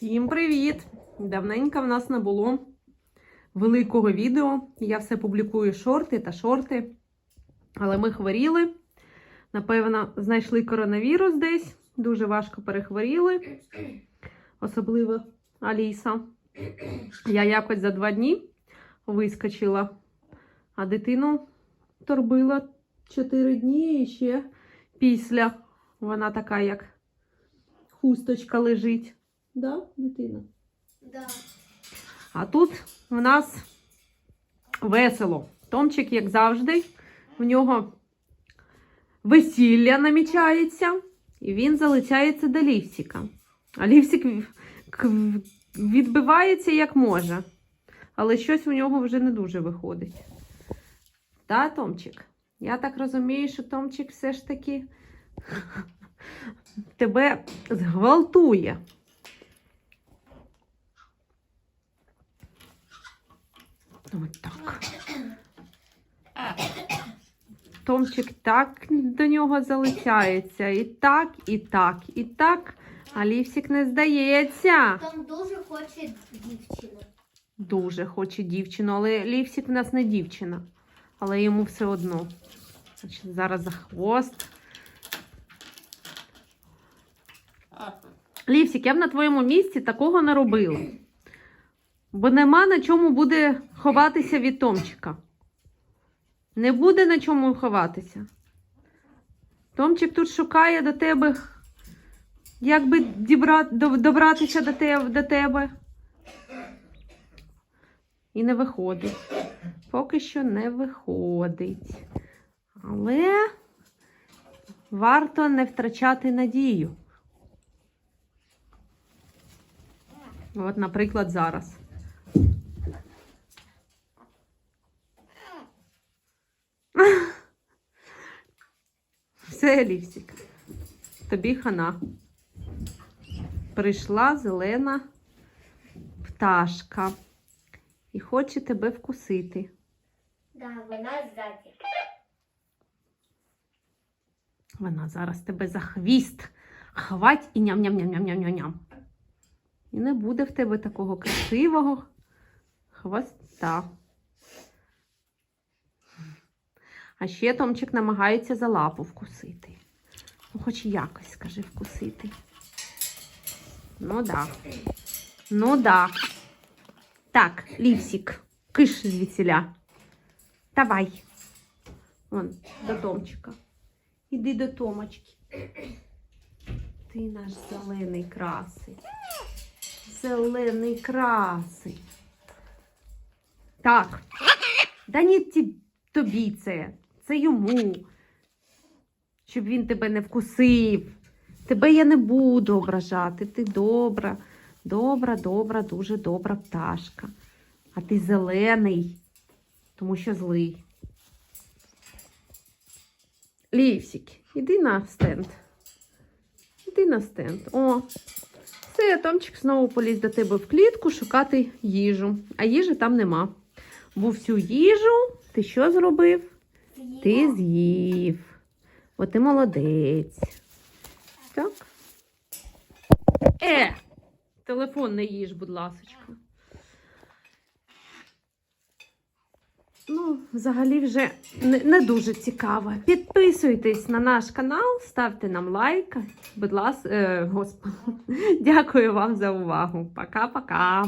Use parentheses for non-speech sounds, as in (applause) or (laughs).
Всім привіт! Давненько в нас не було великого відео. Я все публікую шорти та шорти. Але ми хворіли. Напевно, знайшли коронавірус десь. Дуже важко перехворіли. Особливо Аліса. Я якось за два дні вискочила, а дитину торбила 4 дні і ще після. Вона така, як хусточка лежить. Да, дитина? Да. А тут в нас весело. Томчик, як завжди, в нього весілля намічається, і він залицяється до Лівсіка. А Лівсік відбивається як може. Але щось у нього вже не дуже виходить. Та, Томчик? Я так розумію, що Томчик все ж таки (laughs) тебе зґвалтує. От так. Томчик так до нього залицяється. І так, і так, і так. А Лівсік не здається. Там дуже хоче дівчина. Дуже хоче дівчину, але Лівсік в нас не дівчина. Але йому все одно. Значить, зараз за хвост. Лівсік, я б на твоєму місці такого не робила. Бо нема на чому буде ховатися від Томчика. Не буде на чому ховатися. Томчик тут шукає до тебе, як би добратися до тебе, до тебе. І не виходить. Поки що не виходить. Але варто не втрачати надію. От, наприклад, зараз. Все, Лівсік. Тобі хана. Прийшла зелена пташка і хоче тебе вкусити. Да, вона ззаді. Вона зараз тебе за хвіст хвать і ням-ням-ням-ням-ням-ням. І не буде в тебе такого красивого хвоста. А ще Томчик намагається за лапу вкусити. Ну, хоч якось, скажи, вкусити. Ну да. Ну да. Так, Лівсік, киш звідсіля. Давай. Вон, до Томчика. Іди до Томочки. Ти наш зелений красий. Зелений красий. Так. Да ні тобі це. Це йому. Щоб він тебе не вкусив. Тебе я не буду ображати. Ти добра, добра, добра, дуже добра пташка. А ти зелений, тому що злий. Лівсік, іди на стенд. Іди на стенд. О, все, Томчик знову поліз до тебе в клітку шукати їжу. А їжі там нема. Бо всю їжу ти що зробив? Ти з'їв. Бо ти молодець. Так. Е! Телефон не їж, будь ласочка. Ну, взагалі вже не, не дуже цікаво. Підписуйтесь на наш канал, ставте нам лайк. Будь ласка, е, господи, (laughs) дякую вам за увагу. Пока-пока.